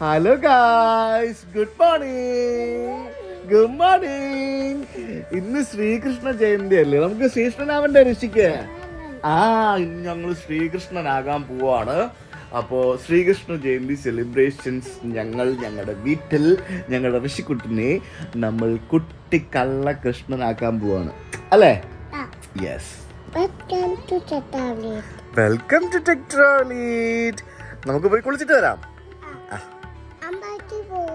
Hello guys good morning good morning ഇന്ന് ശ്രീകൃഷ്ണ ജയന്തി അല്ലേ? നമുക്ക് ശ്രീകൃഷ്ണനാവണ്ടേ ഋഷിക്ക്? ആ ഇന്ന് ഞങ്ങൾ ശ്രീകൃഷ്ണനാകാൻ പോവാണ്. അപ്പോൾ ശ്രീകൃഷ്ണ ജയന്തി സെലിബ്രേഷൻസ് ഞങ്ങൾ ഞങ്ങളുടെ വീട്ടിൽ ഞങ്ങളുടെ ഋഷിക്കുട്ടിനെ നമ്മൾ കുട്ടി കള്ള കൃഷ്ണനാക്കാൻ പോവാണ്. അല്ലേ? യെസ്. വെൽക്കം ടു ടെക്ട്രോളീറ്റ് നമുക്ക് പോയി കുളിച്ചിട്ട് വരാം.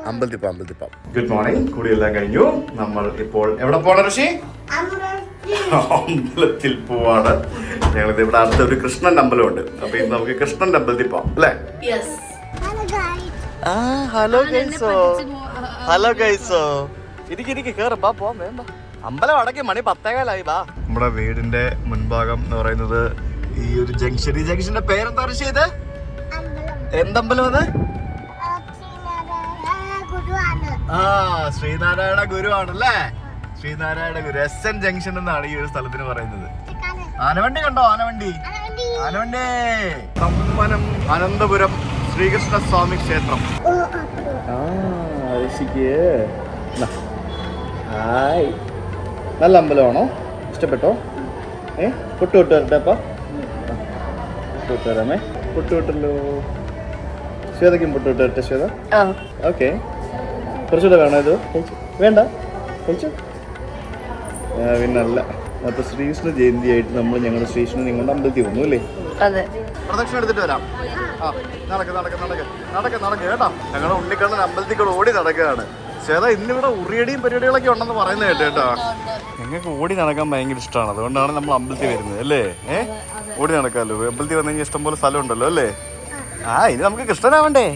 അമ്പലത്തിൽ പോവാം ഗുഡ് മോർണിംഗ് കൂടിയെല്ലാം കഴിഞ്ഞു. നമ്മൾ ഇപ്പോൾ എവിടെ പോണ ഋഷി? അമ്പലത്തിൽ. പോവാണ്. ഞങ്ങളിത് ഇവിടെ അടുത്ത ഒരു കൃഷ്ണൻ അമ്പലമുണ്ട്. അപ്പൊ ഇന്ന് നമുക്ക് കൃഷ്ണൻ അമ്പലത്തിൽ പോവാം അല്ലേ? ഹലോ ഗായ്സ് ആ ഹലോ ഗൈസോ. ഹലോ ഗൈസോ. ഇരിക്കും ഇരിക്കും കേറ് ബാ പോവാം വേണ്ട അമ്പലം അടക്കി മണി പത്തേകാലായി ബാ നമ്മുടെ വീടിന്റെ മുൻഭാഗം എന്ന് പറയുന്നത് ഈ ഒരു ജംഗ്ഷൻ. ഈ ജംഗ്ഷന്റെ പേരെന്താ ഋഷി ഇത്? അമ്പലം. എന്തമ്പലം അത്? ആ ശ്രീനാരായണ ഗുരു ആണല്ലേ Sreenarayana Guru S N junction എന്നാണ് ഈ ഒരു സ്ഥലത്തിന് പറയുന്നത്. ആനവണ്ടി കണ്ടോ? ആനവണ്ടി? ആനവണ്ടി. തമ്മനം അനന്തപുരം ശ്രീകൃഷ്ണ സ്വാമി ക്ഷേത്രം ഹായ്. നല്ല അമ്പലമാണോ? ഇഷ്ടപ്പെട്ടോ? ഏ? പൊട്ട് വിട്ട് വരട്ടെ അപ്പ? പൊട്ട് വിട്ട് വരാമേ പൊട്ട് വിട്ടല്ലോ ശ്വേതയ്ക്കും പൊട്ട് വിട്ട് വരട്ടെ ശ്വേത ഓക്കെ. കുറച്ചുകൂടെ വേണോ ഇത്? കഴിച്ചു. വേണ്ട. കഴിച്ചു. പിന്നല്ല. അപ്പൊ ശ്രീകൃഷ്ണ ജയന്തി ആയിട്ട് നമ്മൾ ഞങ്ങളുടെ ശ്രീകൃഷ്ണൻ നിങ്ങളുടെ അമ്പലത്തിൽ വന്നു അല്ലേ? പ്രദക്ഷിണം എടുത്തിട്ട് വരാം. ആ നടക്ക് നടക്ക് നടക്ക്. നടക്ക് നടക്ക് കേട്ടോ. ഞങ്ങൾ ഉണ്ണിക്കണ്ണൻ അമ്പലത്തിൽ കൂടെ ഓടി നടക്കുകയാണ്. ചേതാ ഇന്നിവിടെ ഉറിയടിയും പരിപാടികളൊക്കെ ഉണ്ടെന്ന് പറയുന്നത് കേട്ടോ കേട്ടോ. ഞങ്ങൾക്ക് ഓടി നടക്കാൻ ഭയങ്കര ഇഷ്ടമാണ്. അതുകൊണ്ടാണ് നമ്മൾ അമ്പലത്തിൽ വരുന്നത് അല്ലേ? ഏഹ് ഓടി നടക്കാമല്ലോ. അമ്പലത്തിൽ വന്നു കഴിഞ്ഞാൽ ഇഷ്ടംപോലെ സ്ഥലം ഉണ്ടല്ലോ അല്ലേ? ആ ഇനി നമുക്ക് കൃഷ്ണനാവണ്ടേ?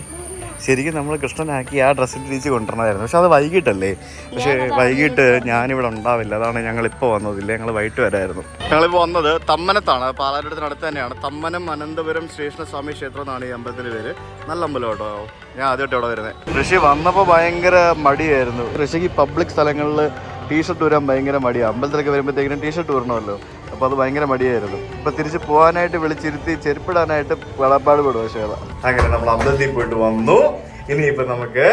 ശരിക്കും നമ്മൾ കൃഷ്ണനാക്കി ആ ഡ്രസ്സിൽ തിരിച്ച് കൊണ്ടുവരണമായിരുന്നു. പക്ഷെ അത് വൈകിട്ടല്ലേ? പക്ഷെ വൈകിട്ട് ഞാനിവിടെ ഉണ്ടാവില്ല. അതാണ് ഞങ്ങൾ ഇപ്പോൾ വന്നതില്ല ഞങ്ങൾ വൈകിട്ട് വരായിരുന്നു. ഞങ്ങളിപ്പോൾ വന്നത് തമ്മനത്താണ്. പാലാരിടത്തിനടുത്ത് തന്നെയാണ്. തമ്മനം അനന്തപുരം ശ്രീകൃഷ്ണസ്വാമി ക്ഷേത്രം എന്നാണ് ഈ അമ്പലത്തിന്റെ പേര്. നല്ല അമ്പലം കേട്ടോ. ഞാൻ ആദ്യമായിട്ട് ഇവിടെ വരുന്നത് ഋഷി വന്നപ്പോൾ ഭയങ്കര മടിയായിരുന്നു. ഋഷിക്ക് പബ്ലിക് സ്ഥലങ്ങളിൽ ടീഷർട്ട് ഊരാൻ ഭയങ്കര മടിയാണ് അമ്പലത്തിലൊക്കെ വരുമ്പോഴത്തേക്കിനും ടീഷർട്ട് ഊരണമല്ലോ. അപ്പോൾ അത് ഭയങ്കര മടിയായിരുന്നു. ഇപ്പൊ തിരിച്ച് പോകാനായിട്ട് വിളിച്ചിരുത്തി ചെരുപ്പിടാനായിട്ട് വിളപ്പാട് പെടും പക്ഷേ അങ്ങനെ നമ്മൾ അമ്പലത്തിൽ പോയിട്ട് വന്നു. ഇനിയിപ്പോ നമുക്ക്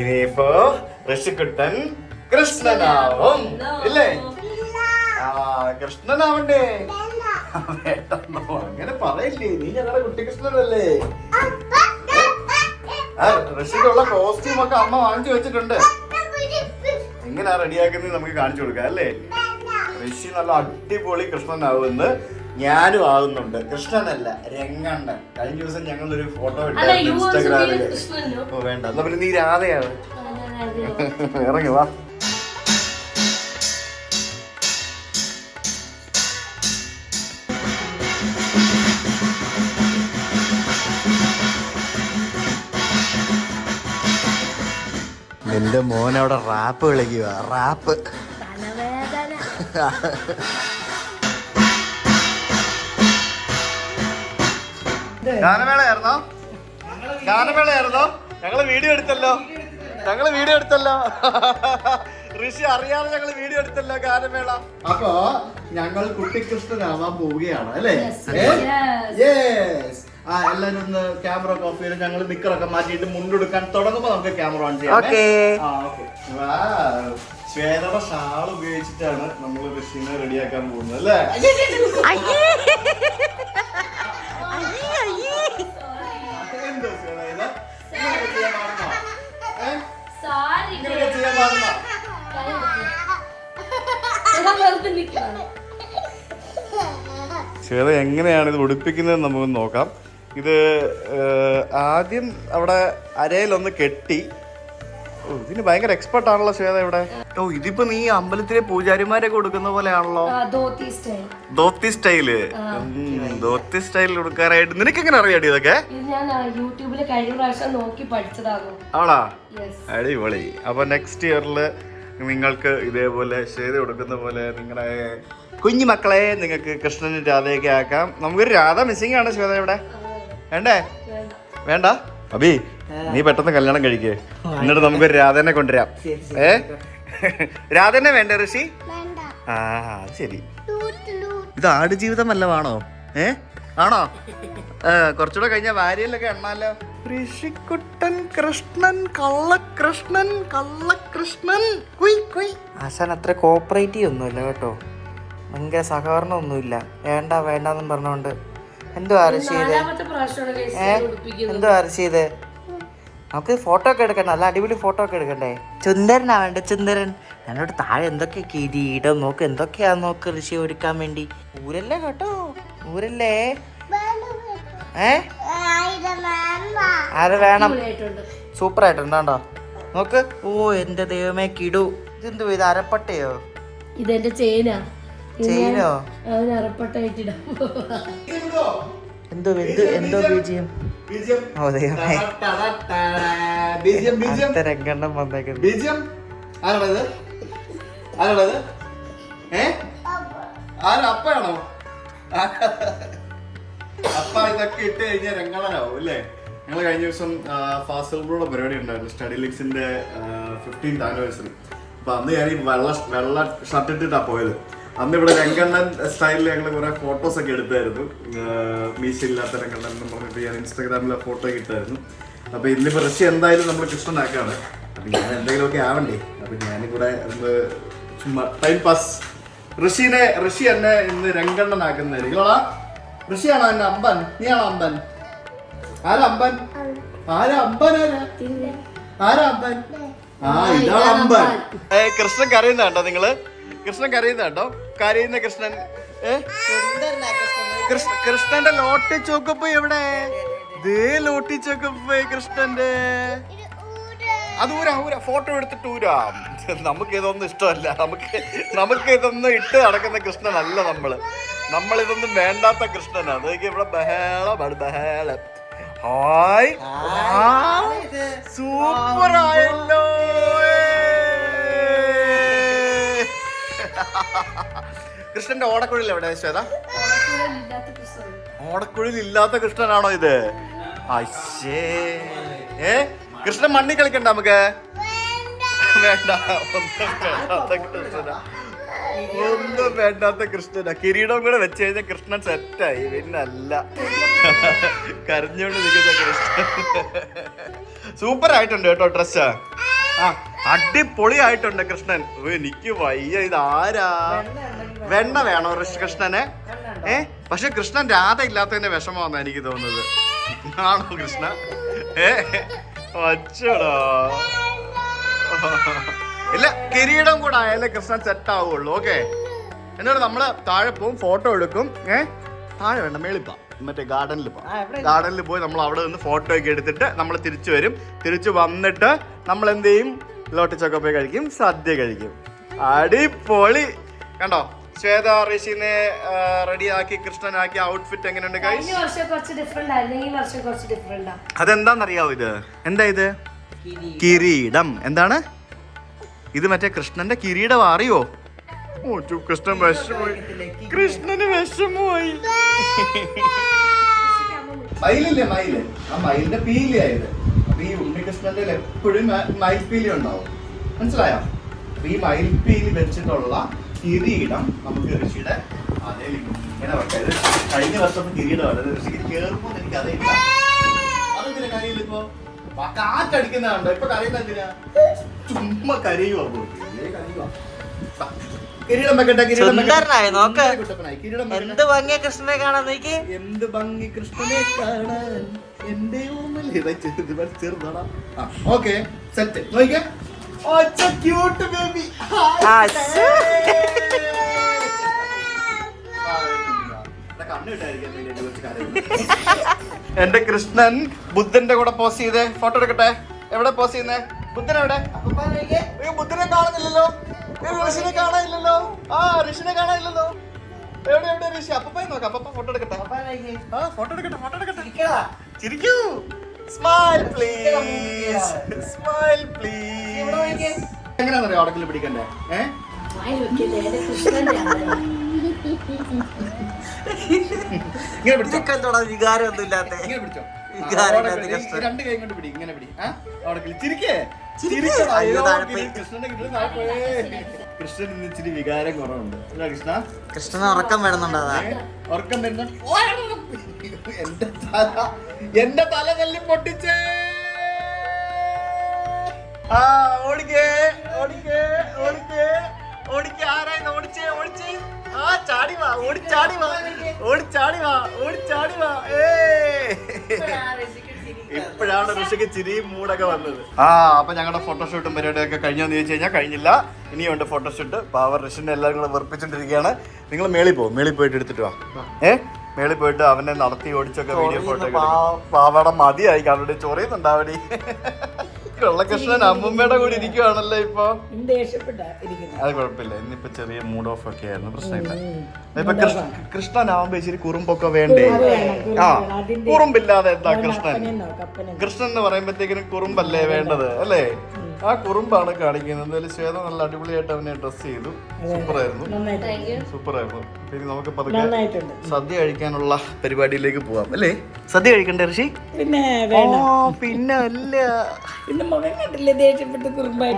ഇനിയിപ്പോ ഋഷിക്കുട്ടൻ കൃഷ്ണനാവും. ഇല്ലേ? ആ കൃഷ്ണനാവണ്ടേ? അങ്ങനെ പറയില്ലേ. നീ ഞങ്ങളുടെ കുട്ടികൃഷ്ണനല്ലേ ആ ഋഷിക്കുള്ള കോസ്റ്റ്യൂം ഒക്കെ അമ്മ വാങ്ങിച്ചു വെച്ചിട്ടുണ്ട്. എങ്ങനെയാ റെഡിയാക്കുന്നത് നമുക്ക് കാണിച്ചു കൊടുക്കാം അല്ലേ? ഋഷി നല്ല അടിപൊളി കൃഷ്ണനാവുമെന്ന് ഞാനും ആവുന്നുണ്ട്. കൃഷ്ണനല്ല രംഗണ്ണൻ. കഴിഞ്ഞ ദിവസം ഞങ്ങൾ ഒരു ഫോട്ടോ ഇട്ടു ഇൻസ്റ്റാഗ്രാമിൽ ഓ വേണ്ട. എന്നാ പിന്നെ നീ രാധയാണ്. ഇറങ്ങി വാ. നിന്റെ മോൻ അവിടെ റാപ്പ് കളിക്കുക റാപ്പ് ഗാനമേളയായിരുന്നോ? ഗാനമേളയായിരുന്നോ? ഞങ്ങൾ വീഡിയോ എടുത്തല്ലോ. ഞങ്ങൾ വീഡിയോ എടുത്തല്ലോ. ഋഷി അറിയാതെ ഞങ്ങൾ വീഡിയോ എടുത്തല്ലോ ഗാനമേള. അപ്പോ ഞങ്ങൾ കുട്ടിക്കൃഷ്ണനാവാൻ പോവുകയാണ് അല്ലേ? യെസ് ആ എല്ലാരും ഒന്ന് ക്യാമറ ഒക്കെ ഓഫ് ചെയ്ത് ഞങ്ങൾ നിക്കറൊക്കെ മാറ്റിയിട്ട് മുണ്ടെടുക്കാൻ തുടങ്ങുമ്പോ നമുക്ക് ക്യാമറ ഓൺ ചെയ്യാം ആ, ശ്വേതയുടെ ഷാൾ ഉപയോഗിച്ചിട്ടാണ് നമ്മൾ ഋഷിനെ റെഡിയാക്കാൻ പോകുന്നത് അല്ലേ? ശ്വേത എങ്ങനെയാണ് ഇത് ഉടുപ്പിക്കുന്നത് നമുക്ക് നോക്കാം. ഇത് ആദ്യം അവിടെ അരയിലൊന്ന് കെട്ടി ഇതിന് ഭയങ്കര എക്സ്പെർട്ട് ആണല്ലോ ശ്വേത ഇവിടെ. ഓ ഇതിപ്പോ നീ അമ്പലത്തിലെ പൂജാരിമാരെ കൊടുക്കുന്ന പോലെയാണല്ലോ. ധോത്തി സ്റ്റൈൽ ധോത്തി സ്റ്റൈൽ കൊടുക്കാനായിട്ട് നിനക്ക് എങ്ങനെ അറിയാടി ഇതൊക്കെ? യൂട്യൂബിൽ കഴിഞ്ഞ പ്രാവശ്യം നോക്കി പഠിച്ചതാകും ആണാ? അടിപൊളി. അപ്പൊ നെക്സ്റ്റ് ഇയറിൽ നിങ്ങൾക്ക് ഇതേപോലെ ശ്വേത കൊടുക്കുന്ന പോലെ നിങ്ങളുടെ കുഞ്ഞു മക്കളെ നിങ്ങൾക്ക് കൃഷ്ണനും രാധയൊക്കെ ആക്കാം. നമുക്കൊരു രാധ മിസ്സിംഗ് ആണ് ശ്വേത ഇവിടെ. വേണ്ടേ. വേണ്ട? അബി നീ പെട്ടെന്ന് കല്യാണം കഴിക്കേ. എന്നിട്ട് നമുക്ക് രാധനെ കൊണ്ടുവരാം. ഏ? രാധനെ വേണ്ട ഋഷി? വേണ്ട. ആ ശരി. ഇത് ആട് ജീവിതം അല്ല വേണോ? ഏ? ആണോ? കുറച്ചുകൂടെ കഴിഞ്ഞ ഭാര്യയിലൊക്കെ എണ്ണാലോ. ഋഷിക്കുട്ടൻ കൃഷ്ണൻ കള്ളകൃഷ്ണൻ കള്ളകൃഷ്ണൻ. കുയ് കുയ്. ആശാൻ അത്ര കോപ്പറേറ്റീവ് ഒന്നുമില്ല കേട്ടോ. ഭയങ്കര സഹകരണം ഒന്നുമില്ല വേണ്ട വേണ്ടെന്നും പറഞ്ഞോണ്ട്. എന്തോ ഉടുപ്പിക്കുന്നത്. എന്തോ അരശി ചെയ്ത് നമുക്ക് ഫോട്ടോ ഒക്കെ എടുക്കണ്ട. നല്ല അടിപൊളി ഫോട്ടോ ഒക്കെ എടുക്കണ്ടേ? ചുന്ദരനാ വേണ്ട ചുന്ദരൻ? ഞാനോട് താഴെ എന്തൊക്കെ കിരീടം നോക്ക് എന്തൊക്കെയാ നോക്ക് ഋഷി ഒരുക്കാൻ വേണ്ടി? ഊരല്ലേ കേട്ടോ? ഊരല്ലേ? ഏ? ആര് വേണം? സൂപ്പർ ആയിട്ടുണ്ടോ നോക്ക് ഓ എന്റെ ദൈവമേ കിടു. ഇതെന്തോ ഇത് അരപ്പട്ടയോ? ഇതെന്റെ ചെയിനാ. ചെയിനോ? അതിന് അറപ്പട്ടായിട്ടിടാം എന്തോ എന്ത് എന്തോ ബീജിയം? രംഗണ്ണം വന്നേക്കുന്നത് ബീജം ആരാണത്? ആരാണത്? ഏ? ആരാ? അപ്പയാണോ? അപ്പ ഇതൊക്കെ ഇട്ട് കഴിഞ്ഞാൽ രംഗണനാവും അല്ലേ? ഞങ്ങൾ കഴിഞ്ഞ ദിവസം ഫാസ്റ്റ് ബ്രോയുടെ പരിപാടി ഉണ്ടായിരുന്നു സ്റ്റഡി ലിക്സിന്റെ ഫിഫ്റ്റീൻത് ആനിവേഴ്സറി അപ്പൊ അന്ന് ഞാൻ ഈ വെള്ള വെള്ള ഷർട്ട് ഇട്ടിട്ടാ പോയത്. അന്ന് ഇവിടെ രംഗണ്ണൻ സ്റ്റൈലിൽ ഞങ്ങൾ കുറെ ഫോട്ടോസ് ഒക്കെ എടുത്തായിരുന്നു. മീശയില്ലാത്ത രംഗണ്ണൻ എന്ന് പറഞ്ഞിട്ട് ഞാൻ ഇൻസ്റ്റാഗ്രാമിലെ ഫോട്ടോ ഒക്കെ ഇട്ടായിരുന്നു. അപ്പൊ ഇന്നിപ്പോ റഷ്യ എന്തായാലും നമ്മൾ കൃഷ്ണനാക്കാണ്. അപ്പൊ ഞാൻ എന്തെങ്കിലുമൊക്കെ ആവണ്ടേ? അപ്പൊ ഞാനും കൂടെ ചുമ്മാ ടൈം പാസ് ഋഷിനെ ഋഷി എന്നെ ഇന്ന് രംഗണ്ണനാക്കുന്നതായിരിക്കും. ആക്കുന്നതായിരിക്കും ഋഷിയാണോ എന്റെ അമ്പൻ? നീയാണോ അമ്പൻ? ആരാ അമ്പൻ? ആരാ അമ്പൻ ആരാ? ആരാ അമ്പൻ? ആ ഇതാണ് അമ്പൻ. കൃഷ്ണൻ കറിയുന്നുണ്ടോ നിങ്ങൾ? കൃഷ്ണൻ കരയുന്ന കേട്ടോ കരയുന്ന കൃഷ്ണൻ. കൃഷ്ണന്റെ ലോട്ടി ചോക്കപ്പ് എവിടെ? ദേ ലോട്ടി ചോക്കപ്പ് കൃഷ്ണന്റെ. അത് ഊരാ ഊരാ. ഫോട്ടോ എടുത്തിട്ട് ഊരാ. നമുക്ക് ഇതൊന്നും ഇഷ്ടമല്ല. നമുക്ക് നമുക്ക് ഇതൊന്നും ഇട്ട് നടക്കുന്ന കൃഷ്ണനല്ല നമ്മൾ. നമ്മൾ ഇതൊന്നും വേണ്ടാത്ത കൃഷ്ണനാ. അതൊക്കെ ഇവിടെ ബഹളമാണ് ബഹളം. ഹായ്. സൂപ്പർ ആയല്ലോ കൃഷ്ണന്റെ ഓടക്കുഴൽ എവിടെ ശ്വേത ഓടക്കുഴൽ ഇല്ലാത്ത കൃഷ്ണനാണോ ഇത്? അശ്ശേ. ഏ? കൃഷ്ണൻ മണ്ണി കളിക്കണ്ട നമുക്ക്? വേണ്ട. ഒന്നും വേണ്ടാത്ത കൃഷ്ണനാ. കിരീടം കൂടെ വെച്ച് കഴിഞ്ഞാൽ കൃഷ്ണൻ സെറ്റായി. പിന്നല്ല. കരഞ്ഞുകൊണ്ട് നിൽക്കുന്ന കൃഷ്ണൻ. സൂപ്പർ ആയിട്ടുണ്ട് കേട്ടോ ഡ്രസ് ആ അടിപൊളിയായിട്ടുണ്ട് കൃഷ്ണൻ. എനിക്ക് വയ്യ. ഇത് ആരാ വെണ്ണ വേണോ കൃഷ്ണന്? ഏ? പക്ഷെ കൃഷ്ണൻ രാധ ഇല്ലാത്തതിന്റെ വിഷമമാണെന്ന് എനിക്ക് തോന്നുന്നത്. ആണോ കൃഷ്ണ? ഏ? അച്ചടാ. ഇല്ല കിരീടം കൂടെ ആയാലേ കൃഷ്ണൻ സെറ്റ് ആവുള്ളൂ ഓക്കെ എന്നിട്ട് നമ്മൾ താഴെ പോവും ഫോട്ടോ എടുക്കും ഏ? താഴെ വേണ്ട മേളിപ്പാ മറ്റേ ഗാർഡനിൽ പോവാം. ഗാർഡനിൽ പോയി നമ്മൾ അവിടെ നിന്ന് ഫോട്ടോ ഒക്കെ എടുത്തിട്ട് നമ്മൾ തിരിച്ചു വരും. തിരിച്ചു വന്നിട്ട് നമ്മൾ എന്ത് ചെയ്യും? ലോട്ടിച്ചൊക്കെ പോയി കഴിക്കും സദ്യ കഴിക്കും. അടിപൊളി. കണ്ടോ? ശ്വേത ഋഷിനെ റെഡിയാക്കി കൃഷ്ണനാക്കി ഔട്ട്ഫിറ്റ് എങ്ങനെയുണ്ട് അതെന്താന്നറിയാവോ കഴിഞ്ഞ വർഷം കുറച്ച് ഡിഫറെന്റ് ആയിരുന്നു ഈ വർഷം കുറച്ച് ഡിഫറെന്റാ അതെന്താണെന്നറിയാവോ ഇത്? എന്താ ഇത്? കിരീടം. എന്താണ്? ഇത് മറ്റേ കൃഷ്ണന്റെ കിരീടം അറിയോ? കൃഷ്ണൻ വിഷമോ കൃഷ്ണന് വിഷമമായി. മയിലില്ലേ മയിൽ? ആ മയിലിന്റെ പീലി ആയത് അപ്പൊ ഈ ഉണ്ണികൃഷ്ണന്റെ എപ്പോഴും മയിൽപ്പീലി ഉണ്ടാവും. മനസ്സിലായോ? അപ്പൊ ഈ പീലി വെച്ചിട്ടുള്ള കിരീടം നമുക്ക് ഋഷിയുടെ അതേ ഇങ്ങനെ വെക്കാം ഇത് കഴിഞ്ഞ വർഷം തിരിയിടം ഇത് ഋഷിക്ക് കേറുമ്പോ എനിക്ക് അതേ ഇല്ല അതെന്തിനാ കാര്യമില്ല ഇപ്പൊ? കാറ്റടിക്കുന്നതാണ്ടോ ഇപ്പൊ കരയുന്ന എന്തിനാ? ചുമ്മാ കരയുവാ കിരീടം വെക്കട്ടെ കിരീടം. നോക്ക്. എന്ത് ഭംഗിയ കൃഷ്ണനെ കാണാൻ നീക്ക്. എന്ത് ഭംഗി കൃഷ്ണനെ കാണാൻ. എന്റെ ചെറുതാടാ. ഓക്കെ. സെറ്റ്. നോക്കിക്കേ. ഒച്ച ക്യൂട്ട് ബേബി. എന്റെ കൃഷ്ണൻ ബുദ്ധന്റെ കൂടെ പോസ് ചെയ്തേ. ഫോട്ടോ എടുക്കട്ടെ? എവിടെ പോസ് ചെയ്യുന്നേ? ബുദ്ധൻ എവിടെ? ബുദ്ധനെ കാണുന്നില്ലല്ലോ. ഋഷിനെ കാണാനില്ലല്ലോ ആ ഋഷിനെ കാണാനില്ലല്ലോ എവിടെ എവിടെ ഋഷി? അപ്പപ്പായി നോക്കാം. അപ്പപ്പ ഫോട്ടോ എടുക്കട്ടെ. ആ ഫോട്ടോ എടുക്കട്ടെ ഫോട്ടോ എടുക്കട്ടെ. ചിരിക്കൂ. സ്മൈൽ പ്ലീസ് സ്മൈൽ പ്ലീസ് എങ്ങനെയാണെന്നറിയോ അടക്കിൽ പിടിക്കണ്ടേ? ഏ? വായിൽ വെക്കല്ലേ എന്റെ കൃഷ്ണന്റെ ആണ്. ഇങ്ങനെ പിടിച്ചോ? വികാരം ഒന്നും ഇല്ലാത്ത ഇങ്ങനെ പിടിച്ചോ രണ്ട് കൈ കൊണ്ട് പിടി ഇങ്ങനെ പിടി. ആ അവിടെ ചിരിക്കേ. ചിരിക്ക്. കൃഷ്ണന്റെ കിട്ടുന്ന. കൃഷ്ണൻ ഇന്ന് ഇച്ചിരി വികാരം കുറവുണ്ട്. അല്ല കൃഷ്ണ? കൃഷ്ണന് ഉറക്കം വരുന്നുണ്ട് അതാ. ഉറക്കം വരുന്നുണ്ട്. എന്റെ തല എന്റെ തല തല്ലി പൊട്ടിച്ചേ. ആ ഓടിക്കേ ഓടിക്കേ ഓടിക്കേ. ഓടിക്കേ ആരായി ഓടിച്ചേ ഓടിച്ചേ. ആ ചാടി വാ ഓടിച്ചാടി വാ. ഓടിച്ചാടി വാ ഓടിച്ചാടി വാ. ഏ. ഇപ്പോഴാണ് ഋഷിക്ക് ചിരിയും മൂടൊക്കെ വന്നത്. ആ അപ്പൊ ഞങ്ങളുടെ ഫോട്ടോഷൂട്ടും പരിപാടിയൊക്കെ കഴിഞ്ഞോന്ന് ചോദിച്ചു കഴിഞ്ഞാൽ കഴിഞ്ഞില്ല. ഇനിയുണ്ട് ഫോട്ടോഷൂട്ട്. പാവർ ഋഷിനെ എല്ലാവരും കൂടെ വെറുപ്പിച്ചോണ്ടിരിക്കുകയാണ്. നിങ്ങൾ മേളിൽ പോകും മേളിൽ പോയിട്ട് എടുത്തിട്ട് വാ. ഏ? മേളിൽ പോയിട്ട് അവനെ നടത്തി ഓടിച്ചൊക്കെ വീഡിയോ ഫോട്ടോ പാവട മതിയായി അവരുടെ ചൊറിയുന്നുണ്ടാവടി. വെള്ളകൃഷ്ണൻ അമ്മുമ്മയുടെ കൂടെ ഇരിക്കുവാണല്ലോ ഇപ്പൊ. അത് കുഴപ്പമില്ല. ഇന്നിപ്പോ ചെറിയ മൂഡ് ഓഫ് ഒക്കെ ആയിരുന്നു. പ്രശ്നമില്ല. ഇപ്പൊ കൃഷ്ണ കൃഷ്ണനാവുമ്പോ ഇച്ചിരി കുറുമ്പൊക്കെ വേണ്ടേ? ആ കുറുമ്പില്ലാതെ എന്താ കൃഷ്ണൻ? കൃഷ്ണൻ എന്ന് പറയുമ്പോഴത്തേക്കിനും കുറുമ്പല്ലേ വേണ്ടത് അല്ലേ? ആ കുറുമ്പാണ് കാണിക്കുന്നത്. എന്തായാലും ശ്വേത നല്ല അടിപൊളിയായിട്ട് അവനെ ഡ്രസ് ചെയ്തു. സൂപ്പർ ആയിരുന്നു സൂപ്പർ ആയിരുന്നു പിന്നെ നമുക്ക് പതുക്കെ സദ്യ കഴിക്കാനുള്ള പരിപാടിയിലേക്ക് പോവാം. അല്ലേ? സദ്യ കഴിക്കണ്ടേ ഋഷി? പിന്നെ ഓ പിന്നെ അല്ല.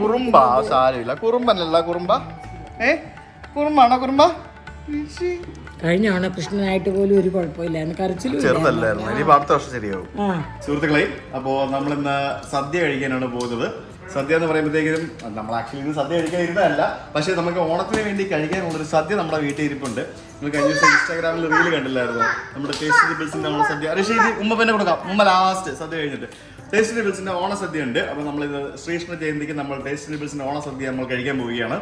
കുറുമ്പ? സാരമില്ല. കുറുമ്പനല്ല കുറുമ്പ. ഏ? കുറുമ്പാണോ കുറുമ്പ? ഋഷി. കഴിഞ്ഞ തവണ കൃഷ്ണനായിട്ട് പോലും ഒരു കുഴപ്പമില്ലായിരുന്നു. കരച്ചിലും ചെറുതല്ലായിരുന്നു. ഇനി അടുത്ത വർഷം ശരിയാവും. സുഹൃത്തുക്കളെ അപ്പോ നമ്മൾ ഇന്ന് സദ്യ കഴിക്കാനാണ് പോകുന്നത്. സദ്യ എന്ന് പറയുമ്പോഴത്തേക്കും നമ്മൾ ആക്ച്വലി ഇത് സദ്യ കഴിക്കാൻ ഇരുന്നതല്ല. പക്ഷേ നമുക്ക് ഓണത്തിന് വേണ്ടി കഴിക്കാനുള്ളൊരു സദ്യ നമ്മുടെ വീട്ടിൽ ഇരിപ്പുണ്ട്. നിങ്ങൾ കഴിഞ്ഞ ദിവസം ഇൻസ്റ്റാഗ്രാമിൽ റീൽ കണ്ടില്ലായിരുന്നു? നമ്മുടെ ടേസ്റ്റ് ടിബിൾസിന്റെ നമ്മുടെ സദ്യ ഋഷി ഇത് ഉമ്മ പിന്നെ കൊടുക്കാം. ഉമ്മ ലാസ്റ്റ് സദ്യ കഴിഞ്ഞിട്ട്. ടേസ്റ്റ് ലെബിൾസിന്റെ ഓണ സദ്യ ഉണ്ട്. അപ്പോൾ നമ്മളിത് ശ്രീകൃഷ്ണ ജയന്തിക്ക് നമ്മൾ ടേസ്റ്റ് ലെബിൾസിന്റെ ഓണ സദ്യ നമ്മൾ കഴിക്കാൻ പോവുകയാണ്.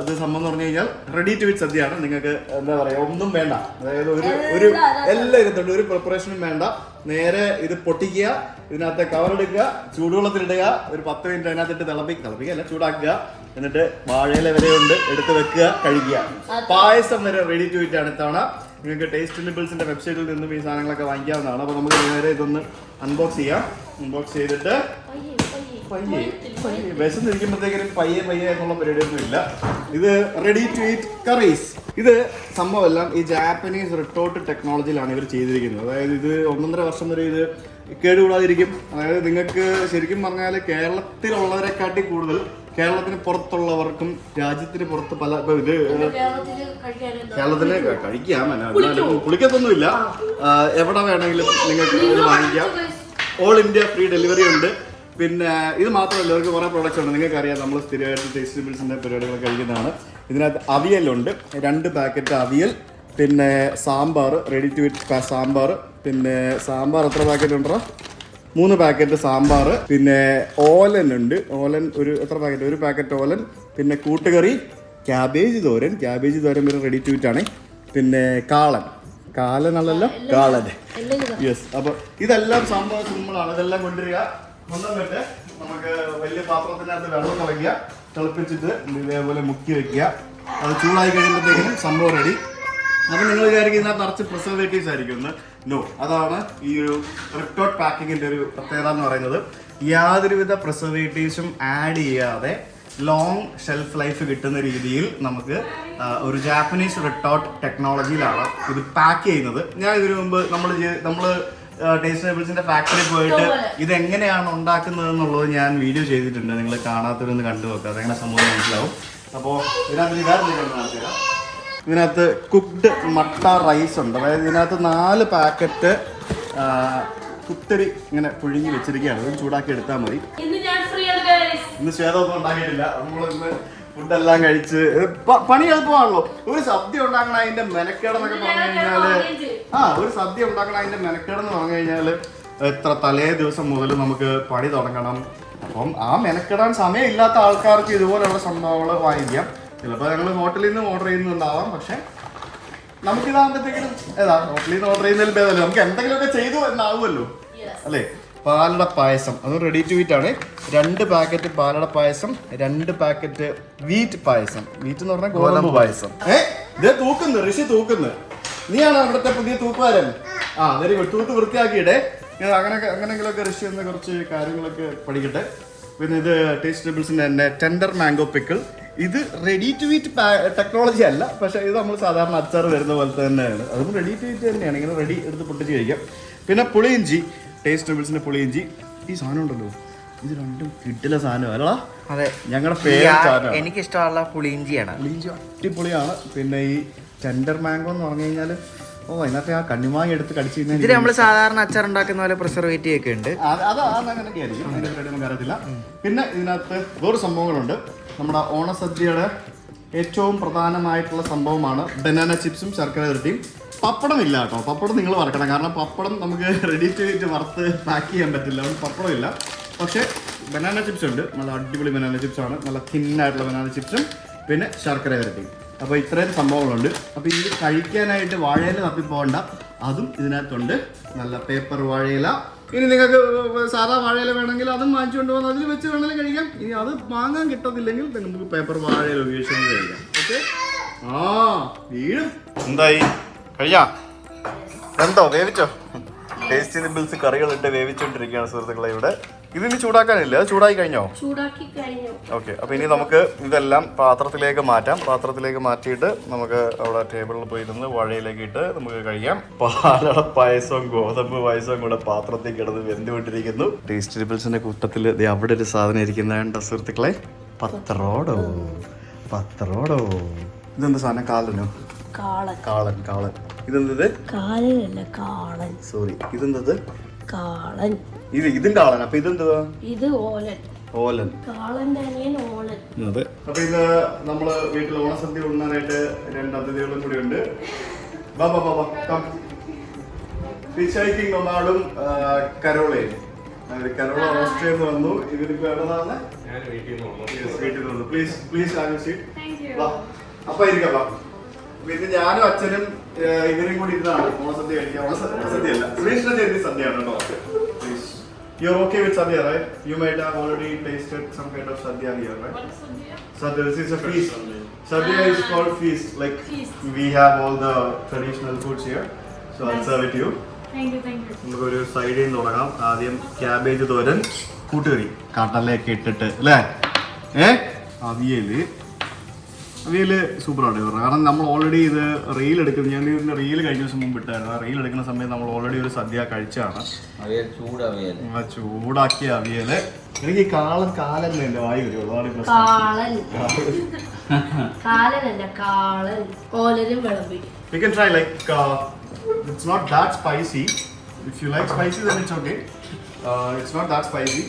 ഇത് സംഭവം എന്ന് പറഞ്ഞു കഴിഞ്ഞാൽ റെഡി ടു വിറ്റ് സദ്യയാണ്. നിങ്ങൾക്ക് എന്താ പറയുക ഒന്നും വേണ്ട. അതായത് ഒരു ഒരു എല്ലാ ഒരു പ്രിപ്പറേഷനും വേണ്ട. നേരെ ഇത് പൊട്ടിക്കുക ഇതിനകത്ത് കവറെടുക്കുക ചൂടുവെള്ളത്തിലിടുക ഒരു പത്ത് മിനിറ്റ് അതിനകത്തിട്ട് തിളപ്പി തിളപ്പിക്കുക അല്ല ചൂടാക്കുക. എന്നിട്ട് വാഴയില വരെ ഉണ്ട് എടുത്ത് വെക്കുക കഴിക്കുക പായസം വരെ റെഡി ടു വിറ്റ് ആണ് ഇത്തവണ. നിങ്ങൾക്ക് ടേസ്റ്റ് നിബിൾസിന്റെ വെബ്സൈറ്റിൽ നിന്നും ഈ സാധനങ്ങളൊക്കെ വാങ്ങിക്കാവുന്നതാണ്. അപ്പോൾ നമുക്ക് നേരെ ഇതൊന്ന് അൺബോക്സ് ചെയ്യാം. അൺബോക്സ് ചെയ്തിട്ട് പയ്യെ പയ്യെ. വിശന്നിരിക്കുമ്പോഴത്തേക്കും പയ്യെ പയ്യെ എന്നുള്ള പരിപാടിയൊന്നും ഇല്ല. ഇത് റെഡി ടു ഈറ്റ് കറീസ് ഇത് സംഭവമെല്ലാം ഈ ജാപ്പനീസ് റിട്ടോർട്ട് ടെക്നോളജിയിലാണ് ഇവർ ചെയ്തിരിക്കുന്നത്. അതായത് ഇത് ഒന്നൊന്നര വർഷം വരെ ഇത് കേടുകൂടാതിരിക്കും. അതായത് നിങ്ങൾക്ക് ശരിക്കും പറഞ്ഞാൽ കേരളത്തിലുള്ളവരെക്കാട്ടി കൂടുതൽ കേരളത്തിന് പുറത്തുള്ളവർക്കും രാജ്യത്തിന് പുറത്ത് പല ഇപ്പൊ ഇത് കേരളത്തിൽ കഴിക്കാം. എന്നാലും കുളിക്കത്തൊന്നുമില്ല എവിടെ വേണമെങ്കിലും നിങ്ങൾക്ക് വാങ്ങിക്കാം. ഓൾ ഇന്ത്യ ഫ്രീ ഡെലിവറി ഉണ്ട്. പിന്നെ ഇത് മാത്രമല്ല അവർക്ക് കുറേ പ്രോഡക്റ്റ്സ് ഉണ്ട്. നിങ്ങൾക്ക് അറിയാം നമ്മൾ സ്ഥിരമായിട്ട് ടേസ്റ്റബിൾസിന്റെ പരിപാടികൾ കഴിക്കുന്നതാണ്. ഇതിനകത്ത് അവിയലുണ്ട് രണ്ട് പാക്കറ്റ് അവിയൽ പിന്നെ sambar ready to eat sambar പിന്നെ സാമ്പാർ എത്ര പാക്കറ്റ് ഉണ്ടോ മൂന്ന് പാക്കറ്റ് സാമ്പാർ പിന്നെ ഓലൻ ഉണ്ട്. ഓലൻ ഒരു എത്ര പാക്കറ്റ് ഒരു പാക്കറ്റ് ഓലൻ പിന്നെ കൂട്ടുകറി ക്യാബേജ് തോരൻ. ക്യാബേജ് തോരൻ ഒരു റെഡി ടു ഇറ്റ് ആണ്. പിന്നെ കാളൻ. കാലനല്ലല്ലോ? കാളൻ യെസ് അപ്പൊ ഇതെല്ലാം സംഭവം സിമ്പിളാണ്. ഇതെല്ലാം കൊണ്ടുവരിക. കൊണ്ടുവന്നിട്ട് നമുക്ക് വലിയ പാത്രത്തിനകത്ത് വെള്ളം കളയ്ക്കുക തിളപ്പിച്ചിട്ട് ഇതേപോലെ മുക്കി വെക്കുക. അത് ചൂടായി കഴിയുമ്പോഴത്തേക്കും സംഭവം റെഡി അപ്പൊ നിങ്ങൾ വിചാരിക്കും ഇതിനകത്ത് നിറച്ച് പ്രിസർവേറ്റീവ്സ് ആയിരിക്കും ഒന്ന് നോ അതാണ് ഈ ഒരു റിട്ടോട്ട് പാക്കിങ്ങിന്റെ ഒരു പ്രത്യേകത എന്ന് പറയുന്നത്. യാതൊരുവിധ പ്രിസർവേറ്റീവ്സും ആഡ് ചെയ്യാതെ ലോങ് ഷെൽഫ് ലൈഫ് കിട്ടുന്ന രീതിയിൽ നമുക്ക് ഒരു ജാപ്പനീസ് റിട്ടോട്ട് ടെക്നോളജിയിലാണ് ഇത് പാക്ക് ചെയ്യുന്നത്. ഞാൻ ഇതിനു മുമ്പ് നമ്മൾ നമ്മൾ ടേസ്റ്റ് ടേബിൾസിന്റെ ഫാക്ടറി പോയിട്ട് ഇത് എങ്ങനെയാണ് ഉണ്ടാക്കുന്നത് എന്നുള്ളത് ഞാൻ വീഡിയോ ചെയ്തിട്ടുണ്ട്. നിങ്ങൾ കാണാത്തവരൊന്ന് കണ്ടു നോക്കുക അതെങ്ങനെ സംഭവം മനസ്സിലാവും. അപ്പോൾ ഇതിനകത്ത് കാണിച്ചുതരാം ഇതിനകത്ത് കുക്ക്ഡ് മട്ട റൈസ് ഉണ്ട്. അതായത് ഇതിനകത്ത് നാല് പാക്കറ്റ് കുത്തരി ഇങ്ങനെ പുഴുങ്ങി വെച്ചിരിക്കുകയാണ്. ഇത് ചൂടാക്കി എടുത്താൽ മതി. ഇന്ന് ശ്വേതമൊന്നും ഉണ്ടാക്കിയിട്ടില്ല. നമ്മൾ ഇന്ന് ഫുഡെല്ലാം കഴിച്ച് പണി എളുപ്പമാണല്ലോ. ഒരു സദ്യ ഉണ്ടാക്കണ അതിന്റെ മെനക്കേടെന്നൊക്കെ പറഞ്ഞു കഴിഞ്ഞാൽ ആ ഒരു സദ്യ ഉണ്ടാക്കണ അതിന്റെ മെനക്കേടെന്ന് പറഞ്ഞു കഴിഞ്ഞാൽ എത്ര തലേ ദിവസം മുതൽ നമുക്ക് പണി തുടങ്ങണം. അപ്പം ആ മെനക്കെടാൻ സമയം ഇല്ലാത്ത ആൾക്കാർക്ക് ഇതുപോലെയുള്ള സംഭവങ്ങൾ വാങ്ങിക്കാം. ചിലപ്പോൾ ഞങ്ങൾ ഹോട്ടലിൽ നിന്ന് ഓർഡർ ചെയ്യുന്നുണ്ടാവാം. പക്ഷെ നമുക്കിതാകുമ്പോഴത്തേക്കും ഏതാ ഹോട്ടലിൽ നിന്ന് ഓർഡർ ചെയ്യുന്നതിൽ ഭേദമല്ലോ? നമുക്ക് എന്തെങ്കിലുമൊക്കെ ചെയ്തു എന്നാവുമല്ലോ. അല്ലേ? പാലട പായസം. അത് റെഡി ടു വീറ്റ് ആണ്. രണ്ട് പാക്കറ്റ് പാലട പായസം രണ്ട് പാക്കറ്റ് വീറ്റ് പായസം. വീറ്റ് എന്ന് പറഞ്ഞാൽ ഗോതമ്പ് പായസം. ഏ? ഇത് തൂക്കുന്നു ഋഷി തൂക്കുന്നു. നീയാണ് അവിടുത്തെ പുതിയ തൂക്കുകാരൻ? ആ. വെരി ഗുഡ് തൂത്ത് വൃത്തിയാക്കിയിടേ. ഞാൻ അങ്ങനെ അങ്ങനെങ്കിലൊക്കെ ഋഷി എന്ന കുറച്ച് കാര്യങ്ങളൊക്കെ പഠിക്കട്ടെ. പിന്നെ ഇത് ടേസ്റ്റ് ടേബിൾസിന്റെ തന്നെ ടെൻഡർ മാംഗോ പിക്കിൾ ഇത് റെഡി ടു ഈറ്റ് ടെക്നോളജി അല്ല പക്ഷെ ഇത് നമ്മൾ സാധാരണ അച്ചാർ വരുന്ന പോലെ തന്നെയാണ്. അതും റെഡി ടു ഈറ്റ് തന്നെയാണ്. ഇങ്ങനെ റെഡി എടുത്ത് പൊട്ടിച്ച് കഴിക്കാം. പിന്നെ പുളിയിഞ്ചി ടേസ്റ്റ് ടേബിൾസിന്റെ പുളിയിഞ്ചി ഈ സാധനം ഉണ്ടല്ലോ ഇത് രണ്ടും കിട്ടില്ല സാധനം. അല്ലടാ അതെ. ഞങ്ങളുടെ ഫേവറേറ്റ് സാധനമാണ്. എനിക്ക് ഇഷ്ടമുള്ള പുളിയിഞ്ചിയാണ് പുളിയിഞ്ചി അടിപൊളിയാണ്. പിന്നെ ഈ ടെൻഡർ മാംഗോ എന്ന് പറഞ്ഞു കഴിഞ്ഞാൽ ഓ അതിനകത്ത് ആ കണ്ണിമാങ്ങ എടുത്ത് കടിച്ചു കഴിഞ്ഞാൽ ഇതിൽ നമ്മൾ സാധാരണ അച്ചാർ ഉണ്ടാക്കുന്ന പോലെ പ്രിസർവേറ്റീവ് ഒക്കെ ഉണ്ട്. അത് അത് അങ്ങനെയൊക്കെ ആയിരിക്കും. അതിന്റെ പരിപാടി നമുക്ക് അറിയത്തില്ല. പിന്നെ ഇതിനകത്ത് വേറെ സംഭവങ്ങളുണ്ട്. നമ്മുടെ ഓണസദ്യയുടെ ഏറ്റവും പ്രധാനമായിട്ടുള്ള സംഭവമാണ് ബനാന ചിപ്സും ശർക്കര ഇരട്ടിയും പപ്പടം ഇല്ല കേട്ടോ. പപ്പടം നിങ്ങൾ വറക്കണം. കാരണം പപ്പടം നമുക്ക് റെഡി ടു വറുത്ത് പാക്ക് ചെയ്യാൻ പറ്റില്ല. പപ്പടം ഇല്ല. പക്ഷേ ബനാന ചിപ്സ് ഉണ്ട്. നല്ല അടിപൊളി ബനാന ചിപ്സ് ആണ്. നല്ല തിന്നായിട്ടുള്ള ബനാന ചിപ്സും പിന്നെ ശർക്കര ഇരട്ടിയും അപ്പോൾ ഇത്രയും സംഭവങ്ങളുണ്ട്. അപ്പോൾ ഇത് കഴിക്കാനായിട്ട് വാഴയില തപ്പിപ്പോകണ്ട. അതും ഇതിനകത്തുണ്ട്. നല്ല പേപ്പർ വാഴയില ഇനി നിങ്ങൾക്ക് സാധാ വാഴയില വേണമെങ്കിൽ അതും വാങ്ങിച്ചുകൊണ്ട് വന്ന് അതിൽ വെച്ച് വേണമെങ്കിലും കഴിക്കാം. ഇനി അത് വാങ്ങാൻ കിട്ടത്തില്ലെങ്കിൽ നമുക്ക് പേപ്പർ വാഴയില ഉപയോഗിച്ചുകൊണ്ട് കഴിക്കാം. ഓക്കെ ആ വീഴും എന്തായി? കഴിയാ? എന്തോ വേവിച്ചോ? ടേസ്റ്റി നിബിൾസ് കറികളിട്ട് വേവിച്ചുകൊണ്ടിരിക്കുകയാണ് സുഹൃത്തുക്കളെ ഇവിടെ. ഇതിനി ചൂടാക്കാനില്ല? അത് ചൂടായി കഴിഞ്ഞോ? ചൂടാക്കി കഴിഞ്ഞു. ഓക്കെ. അപ്പൊ ഇനി നമുക്ക് ഇതെല്ലാം പാത്രത്തിലേക്ക് മാറ്റാം. പാത്രത്തിലേക്ക് മാറ്റിയിട്ട് നമുക്ക് അവിടെ ടേബിളിൽ പോയി ഇരുന്ന് വഴയിലേക്ക് ഇട്ട് നമുക്ക് കഴിക്കാം. പാലട പായസവും ഗോതമ്പ് പായസവും കൂടെ പാത്രത്തിൽ കിടന്ന് വെന്തുകൊണ്ടിരിക്കുന്നു. ടേസ്റ്റ് ടിബിൾസിന്റെ കൂട്ടത്തിൽ അവിടെ ഒരു സാധനം ഇരിക്കുന്നതുണ്ട് സുഹൃത്തുക്കളെ? പത്രോടോ പത്രോടോ ഇതെന്താ സാധനം? കാലനോ കാളൻ. കാളൻ കാളൻ. ഇതെന്തത്? കാലനല്ല കാളൻ. സോറി ഇതെന്തത്? കാളൻ. ഇത് ഇതും കാളൻ അപ്പൊ ഇതെന്തുവാ? ഇത് ഓലൻ. ഓലൻ. കാളന്റെ അനിയൻ ഓലൻ. അതെ. അപ്പൊ ഇത് നമ്മൾ വീട്ടിൽ ഓണസദ്യ ഉണ്ണാനായിട്ട് രണ്ട് അതിഥികളും കൂടി ഉണ്ട്. ബാ കരോളയും. കരോള ഓസ്ട്രിയയിൽ നിന്ന് വന്നു. ഇവരിപ്പോ എവിടെന്നാണ്? വീട്ടിൽ നിന്ന് പ്ലീസ് പ്ലീസ് ഹാവ് സീറ്റ് വാ. അപ്പൊ ഇരിക്കാം വാ. പിന്നെ ഞാനും അച്ഛനും ഇവരും കൂടി ഇരുന്നാണ് ഓണസദ്യ കഴിക്കുക ഓണസദ്യ ഓണസദ്യ അല്ല. സുരേഷിന്റെ ജയന്തി സദ്യയാണ് കേട്ടോ. Please you are okay with sadya right you might have already tasted some kind of sadya here right Sadhya, this is a feast. Sadhya. Is called feast. Like we have all the traditional foods here. So I'll serve it to you. നമുക്കൊരു സൈഡിൽ നിന്ന് തുടങ്ങാം. ആദ്യം cabbage തോരൻ കൂട്ടുകറി. കടലയൊക്കെ ഇട്ടിട്ട് അല്ലേ? ഏ? അവിയൽ. അവിയൽ സൂപ്പറാണ്. ഇവർ കാരണം നമ്മൾ ഓൾറെഡി ഇത് റീൽ എടുക്കും ഞാൻ റീൽ കഴിഞ്ഞ ദിവസം മുമ്പ് ഇട്ടായിരുന്നു. ആ റീൽ എടുക്കുന്ന സമയത്ത് നമ്മൾ ഓൾറെഡി ഒരു സദ്യ കഴിച്ചാണ്. അവിയൽ ചൂടവിയൽ. ആ ചൂടാക്കിയ അവിയൽ എനിക്ക് ഈ കാലം കാലം എന്റെ വായി വരും. ഒരുപാട് പ്രശ്നം. Kalan. Kalan. like uh, it's not that spicy. If you like spicy, then it's okay. Uh, it's not that spicy.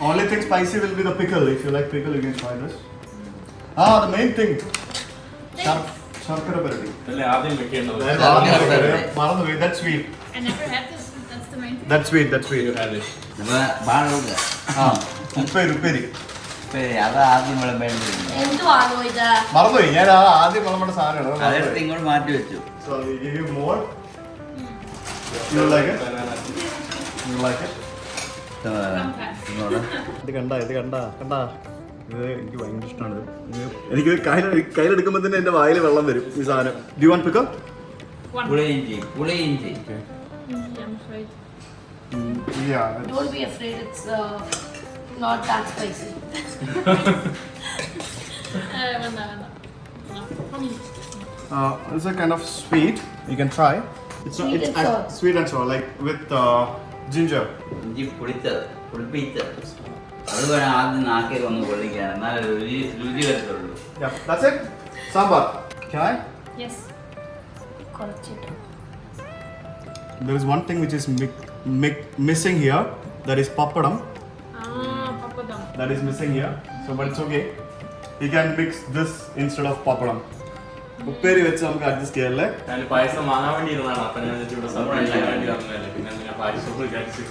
Only thing spicy will be the pickle. If you like pickle, you can try this. Ah, the main thing ശർക്കര പരടി. അല്ലേ ആദ്യം വെക്കേണ്ടത് മറന്നുപോയി. That sweet I never had this. That's the main thing. That sweet that sweet നമ്മളെ ബാണൂക്ക ആ ഉപ്പേരി ഉപ്പേരി. അത് ആദ്യം വിളമ്പേണ്ടിരുന്നു എന്തുവാണോ ഇത്? മറന്നുപോയി. ഞാൻ ആ ആദ്യം വിളമ്പേണ്ട സാധനമാണ്. അതെടുത്ത് ഇങ്ങോട്ട് മാറ്റി വെച്ചു. So we give more more. Like? You like it? ഇത് കണ്ട ഇത് കണ്ട കണ്ട. ഇത് എനിക്ക് ഭയങ്കര ഇഷ്ടമാണ് എനിക്ക് കയ്യിൽ കയ്യിലെടുക്കുമ്പോൾ തന്നെ എന്റെ വായിൽ വെള്ളം വരും ഈ സാധനം do want pick puliinji puliinji it's Uh. It's a kind of sweet. You can try. It's Sweet it's and act- sour. sweet and sour, like with uh, ginger. ഇഞ്ചി പുളിച്ചത് പുളിപ്പിച്ചത് അത് വേണം ആദ്യം നാക്കിൽ ഒന്ന് കൊള്ളിക്കാൻ എന്നാലേ രുചി രുചി വരത്തുള്ളൂ Yeah, that's it. Sambar. Can I? Yes. കുറച്ചിട്ട് There is one thing which is mi- mi- missing here. That is papadam. Ah, papadam. That is missing here. So, but it's okay. You can mix this instead of papadam. ഉപ്പേരി വെച്ച് നമുക്ക് adjust ചെയ്യാല്ലേ ഞാൻ പായസം വാങ്ങാൻ വേണ്ടി ഇരുന്നാണ് അപ്പൊ ഞാൻ ഇവിടെ സർപ്രൈസ് ചെയ്യാൻ വേണ്ടി വന്നതല്ലേ പിന്നെ ഞാൻ പായസം വിചാരിച്ചു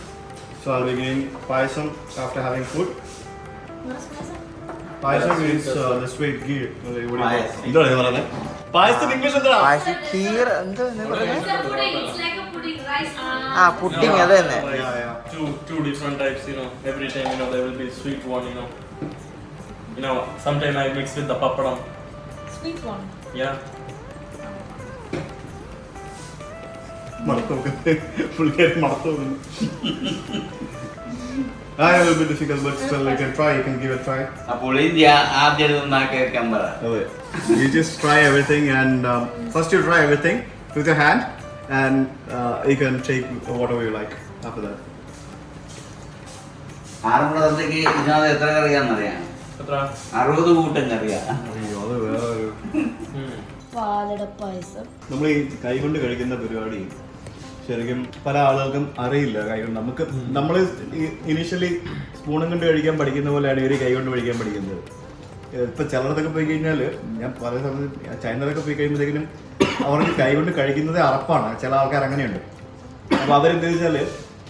So I'll be giving payasam after having food. What is payasam? Payasam is uh, the sweet ghee. പായസം. എന്താണ് ഇത് പറയുന്നത് പായസത്തിന് ഇംഗ്ലീഷ് എന്താ പായസം ഖീർ എന്താ എന്താ പറയുന്നത് It's like a pudding, rice. ആ pudding. അത് തന്നെ Yeah, yeah. two two different types you know every time you know there will be sweet one you know you know sometime I mix with the papadam Sweet one. yeah മണത്ത് പുള്ളിക്കാരി മണത്ത് I have a bit difficult, but still I can try. You can give it a try. ആ പുളിയിഞ്ചി ആദ്യം എടുത്ത് നാക്കി വെക്കാൻ You just try everything, and um, first you try everything with your hand, and uh, you can take whatever you like after that. ആറുമുളത്തേക്ക് ഇതിനകത്ത് എത്ര കറിയാന്നറിയാം അറുപത് കൂട്ടം കറിയാ Hmm. പാലട പായസം നമ്മൾ ഈ കൈ കൊണ്ട് കഴിക്കുന്ന പരിപാടി ശരിക്കും പല ആളുകൾക്കും അറിയില്ല. കൈകൊണ്ട് നമുക്ക് നമ്മൾ ഇനീഷ്യലി സ്പൂണും കൊണ്ട് കഴിക്കാൻ പഠിക്കുന്ന പോലെയാണ് ഇവർ കൈകൊണ്ട് കഴിക്കാൻ പഠിക്കുന്നത്. ഇപ്പൊ ചിലടത്തൊക്കെ പോയി കഴിഞ്ഞാൽ ഞാൻ പല സമയത്ത് ചൈനയിലൊക്കെ പോയി കഴിയുമ്പോഴത്തേക്കിനും അവർക്ക് കൈകൊണ്ട് കഴിക്കുന്നത് അറപ്പാണ്. ചില ആൾക്കാർ അങ്ങനെയുണ്ട്. അപ്പൊ അവരെന്ത് വെച്ചാൽ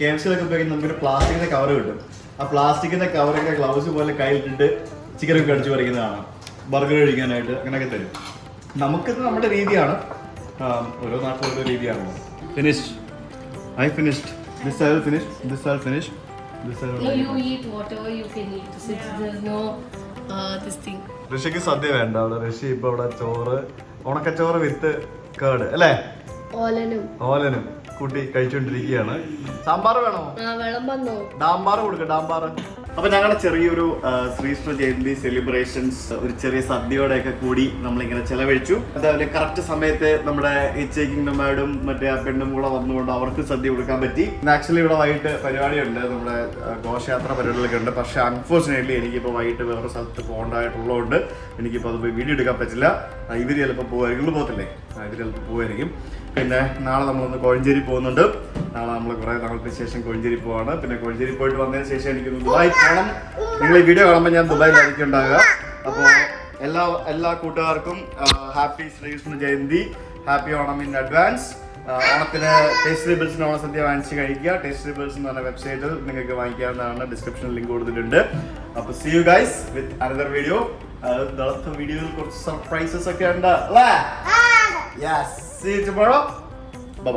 കെ എഫ് സിയിലൊക്കെ പോയി നമുക്കൊരു പ്ലാസ്റ്റിക്കിന്റെ കവർ കിട്ടും. ആ പ്ലാസ്റ്റിക്കിന്റെ കവറൊക്കെ ഗ്ലൗസ് പോലെ കയ്യിലിട്ടിട്ട് ചിക്കനൊക്കെ കടിച്ചു പറിക്കുന്നതാണ്. ബർഗർ കഴിക്കാനായിട്ട് അങ്ങനെയൊക്കെ തരും. നമുക്കിത് നമ്മുടെ രീതിയാണ്. ഓരോ നാട്ടിലുള്ള രീതിയാണ് ഓരോ രീതിയാണല്ലോ finished I finished this I will finish this I finish this I No, you eat whatever you can eat. Since there's no uh, this thing. ഋഷിക്ക് സദ്യ വേണ്ട അവിടെ. ഋഷി ഇപ്പൊ ഇവിടെ ചോറ് ഉണക്കച്ചോറ് വിത്ത് കേട് അല്ലേ? ഓലനും. ഓലനും. കൂട്ടി കഴിച്ചുകൊണ്ടിരിക്കുകയാണ് സാമ്പാർ വേണോ? ആ വെള്ളം വന്നോ? ഡാംബാർ കൊടുക്ക ഡാംബാർ അപ്പൊ ഞങ്ങളുടെ ചെറിയൊരു ശ്രീകൃഷ്ണ ജയന്തി സെലിബ്രേഷൻസ് ഒരു ചെറിയ സദ്യയോടെ ഒക്കെ കൂടി നമ്മളിങ്ങനെ ചെലവഴിച്ചു. അതേപോലെ കറക്റ്റ് സമയത്ത് നമ്മുടെ ചേക്കിംഗ് മറ്റേ ആ പെണ്ണും കൂടെ വന്നുകൊണ്ട് അവർക്ക് സദ്യ കൊടുക്കാൻ പറ്റി. ആക്ച്വലി ഇവിടെ വൈകിട്ട് പരിപാടിയുണ്ട്. നമ്മുടെ ഘോഷയാത്ര പരിപാടികളൊക്കെ ഉണ്ട്. പക്ഷെ അൺഫോർച്ചുനേറ്റ്ലി എനിക്കിപ്പോൾ വൈകിട്ട് വേറെ സ്ഥലത്ത് പോകേണ്ടതായിട്ടുള്ളതുകൊണ്ട് എനിക്കിപ്പോൾ അത് വീഡിയോ എടുക്കാൻ പറ്റില്ല. ഇവർ ചിലപ്പോൾ പോകുമായിരിക്കും പോകത്തില്ലേ? ഇവർ ചിലപ്പോൾ പോകുമായിരിക്കും പിന്നെ നാളെ നമ്മളൊന്ന് കോഴഞ്ചേരി പോകുന്നുണ്ട്. നാളെ നമ്മൾ കുറേ നാളത്തെ ശേഷം കോഴഞ്ചേരി പോവാണ്. പിന്നെ കോഴഞ്ചേരി പോയിട്ട് വന്നതിന് ശേഷം എനിക്ക് ദുബായ് പോകണം നിങ്ങൾ ഈ വീഡിയോ കാണുമ്പോൾ ഞാൻ ദുബായിലായിരിക്കും ഉണ്ടാകുക അപ്പോൾ എല്ലാ എല്ലാ കൂട്ടുകാർക്കും happy Sreekrishna Jayanti. Happy Onam in advance ഓണത്തിന് ടേസ്റ്റ് റിബിൾസിന് ഓണസദ്യ വാങ്ങിച്ച് കഴിക്കുക. ടേസ്റ്റ് റിബിൾസ് എന്ന് പറഞ്ഞ വെബ്സൈറ്റിൽ നിങ്ങൾക്ക് വാങ്ങിക്കാവുന്നതാണ്. ഡിസ്ക്രിപ്ഷനിൽ ലിങ്ക് കൊടുത്തിട്ടുണ്ട്. അപ്പോൾ see you guys with another video അടുത്ത വീഡിയോയിൽ കുറച്ച് സർപ്രൈസസ് ഒക്കെ ഉണ്ട്. അല്ലേ? Yes see tomorrow bye